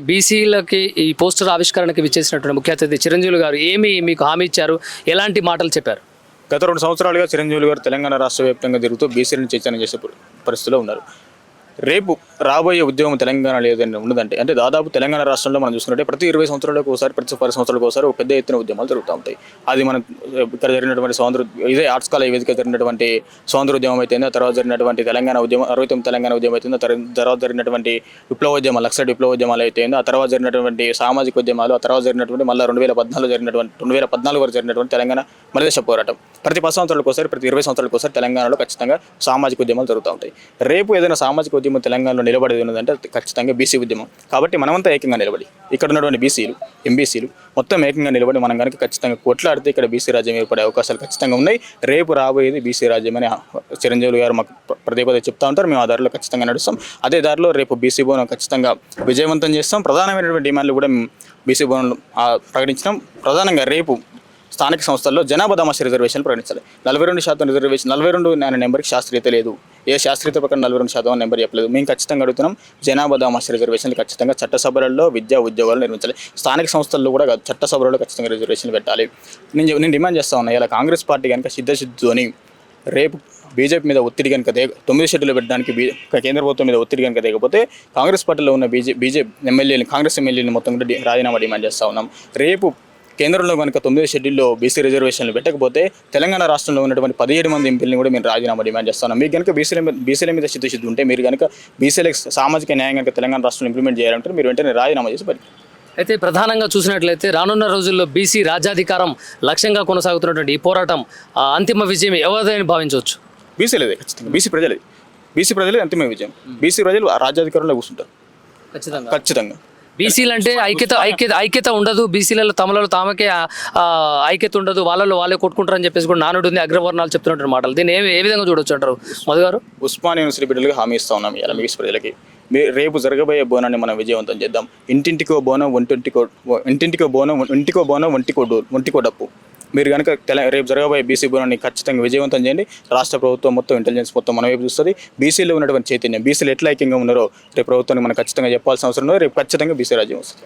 బీసీలకి ఈ పోస్టర్ ఆవిష్కరణకి విచ్చేసినటువంటి ముఖ్య అతిథి చిరంజీవి గారు ఏమి మీకు హామీ ఇచ్చారు? ఎలాంటి మాటలు చెప్పారు? గత రెండు సంవత్సరాలుగా చిరంజీవి గారు తెలంగాణ రాష్ట్ర వ్యాప్తంగా తిరుగుతూ బీసీలను చైతన్యం చేసే పరిస్థితిలో ఉన్నారు. రేపు రాబోయే ఉద్యమం తెలంగాణలో ఏదైనా ఉండదంటే అంటే దాదాపు తెలంగాణ రాష్ట్రంలో మనం చూసుకుంటే ప్రతి ఇరవై సంవత్సరాలకు ఒకసారి ప్రతి పది సంవత్సరాలకు ఒకసారి ఒక పెద్ద ఎత్తున ఉద్యమాలు జరుగుతూ ఉంటాయి. అది మనం ఇక్కడ జరిగినటువంటి స్వాతంత్ర ఇదే ఆర్ట్స్ కాలేజ్ వేదిక జరిగినటువంటి స్వాతంత్ర ఉద్యమం అయితే తర్వాత జరిగినటువంటి తెలంగాణ ఉద్యమం అరవై తొమ్మిది తెలంగాణ ఉద్యమం అయితే తర్వాత జరిగినటువంటి విప్లవోద్యమాలు లక్ష విప్లవోద్యమాలు అయితే ఆ తర్వాత జరిగినటువంటి సామాజిక ఉద్యమాలు ఆ తర్వాత జరిగినటువంటి మళ్ళీ రెండు వేల పద్నాలుగు జరిగినటువంటి రెండు వేల పద్నాలుగు వరకు జరిగినటువంటి తెలంగాణ మలదేశ పోరాటం. ప్రతి పది సంవత్సరాలకు ఒకసారి ప్రతి ఇరవై సంవత్సరాలకు ఒకసారి తెలంగాణలో ఖచ్చితంగా సామాజిక ఉద్యమాలు జరుగుతూ ఉంటాయి. రేపు ఏదైనా సామాజిక ఉద్యమం తెలంగాణలో నిలబడేది ఉన్నదంటే ఖచ్చితంగా బీసీ ఉద్యమం. కాబట్టి మనమంతా ఏకంగా నిలబడి ఇక్కడ ఉన్నటువంటి బీసీలు ఎంబీసీలు మొత్తం ఏకంగా నిలబడి మనం కనుక ఖచ్చితంగా కొట్లాడితే ఇక్కడ బీసీ రాజ్యం ఏర్పడే అవకాశాలు ఖచ్చితంగా ఉన్నాయి. రేపు రాబోయేది బీసీ రాజ్యం అని చిరంజీవి గారు మాకు ప్ర- పదే చెప్తా ఉంటారు. మేము ఆ దారిలో ఖచ్చితంగా నడుస్తాం. అదే దారిలో రేపు బీసీ భవనం ఖచ్చితంగా విజయవంతం చేస్తాం. ప్రధానమైనటువంటి డిమాండ్లు కూడా మేము బీసీ భవన్లు ప్రకటించడం ప్రకటించినాం. ప్రధానంగా రేపు స్థానిక సంస్థల్లో జనాభా దామాష రిజర్వేషన్లు ప్రకటించాలి. నలభై రెండు శాతం రిజర్వేషన్ నలభై రెండు నెంబర్కి శాస్త్రీయత లేదు. ఏ శాస్త్రీయత ప్రకారం నలభై రెండు శాతం నెంబర్ చెప్పలేదు. మేము ఖచ్చితంగా అడుగుతున్నాం జనాభా దామాష రిజర్వేషన్లు ఖచ్చితంగా చట్టసభలలో విద్యా ఉద్యోగాలు నిర్మించాలి. స్థానిక సంస్థల్లో కూడా చట్టసభలలో ఖచ్చితంగా రిజర్వేషన్లు పెట్టాలి. నేను నేను డిమాండ్ చేస్తా ఉన్నా ఇలా కాంగ్రెస్ పార్టీ కనుక సిద్ధసిద్ధుని రేపు బీజేపీ మీద ఒత్తిడి కనుక దే తొమ్మిది షెడ్యూల్ పెట్టడానికి బీ కేంద్ర ప్రభుత్వం మీద ఒత్తిడి కనుక దేకపోతే కాంగ్రెస్ పార్టీలో ఉన్న బీజే బీజేపీ ఎమ్మెల్యేలు కాంగ్రెస్ ఎమ్మెల్యేలు మొత్తం కూడా రాజీనామా డిమాండ్ చేస్తూ ఉన్నాం. రేపు కేంద్రంలో కనుక తొమ్మిది షెడ్యూల్లో బీసీ రిజర్వేషన్లు పెట్టకపోతే తెలంగాణ రాష్ట్రంలో ఉన్నటువంటి పదిహేడు మంది ఎంపీలను కూడా మేము రాజీనామా డిమాండ్ చేస్తున్నాం. మీకు కనుక బీసీల మీద బీసీల మీద చిత్తశుద్ధి ఉంటే మీరు కనుక బీసీలకు సామాజిక న్యాయం కనుక తెలంగాణ రాష్ట్రంలో ఇంప్లిమెంట్ చేయాలంటే మీరు వెంటనే రాజీనామా చేసి బయటికి అయితే ప్రధానంగా చూసినట్లయితే రానున్న రోజుల్లో బీసీ రాజ్యాధికారం లక్ష్యంగా కొనసాగుతున్నటువంటి ఈ పోరాటం ఆ, అంతిమ విజయం ఎవరిదని భావించవచ్చు? బీసీలదే ఖచ్చితంగా. బీసీ ప్రజలది. బీసీ ప్రజలే అంతిమ విజయం. బీసీ ప్రజలు రాజ్యాధికారంలో కూర్చుంటారు. ఖచ్చితంగా. ఖచ్చితంగా. బీసీలు అంటే ఐక్యత ఐక్యత ఐక్యత ఉండదు. బీసీలలో తమలలో తామకే ఐక్యత ఉండదు. వాళ్ళలో వాళ్ళే కొట్టుకుంటారని చెప్పేసి కూడా నానుడు ఉంది అగ్రవర్ణాలు చెప్తున్నటువంటి మాటలు. దీన్ని ఏ ఏ విధంగా చూడొచ్చు అంటారు? మధు గారు? ఉస్మాన్ యూనివర్సిటీ బిడ్డలకు హామీ ఇస్తా ఉన్నాం ఇలా బీసీ ప్రజలకి రేపు జరగబోయే బోనాన్ని మనం విజయవంతం చేద్దాం. ఇంటింటికో బోనం ఒంటింటికో ఇంటింటికో బోనం ఇంటికో బోనం ఒంటికో డోర్ ఒంటికో డప్పు. మీరు కనుక తెల రేపు జరగబోయే బీసీ బోనాన్ని ఖచ్చితంగా విజయవంతం చేయండి. రాష్ట్ర ప్రభుత్వం మొత్తం ఇంటెలిజెన్స్ మొత్తం మన వైపు చూస్తుంది. బీసీలో ఉన్నటువంటి చైతన్యం బీసీలు ఎట్లా ఐక్యంగా ఉన్నారో రేపు ప్రభుత్వానికి మనం ఖచ్చితంగా చెప్పాల్సిన అవసరం లేదు రేపు ఖచ్చితంగా బీసీ రాజ్యం వస్తుంది.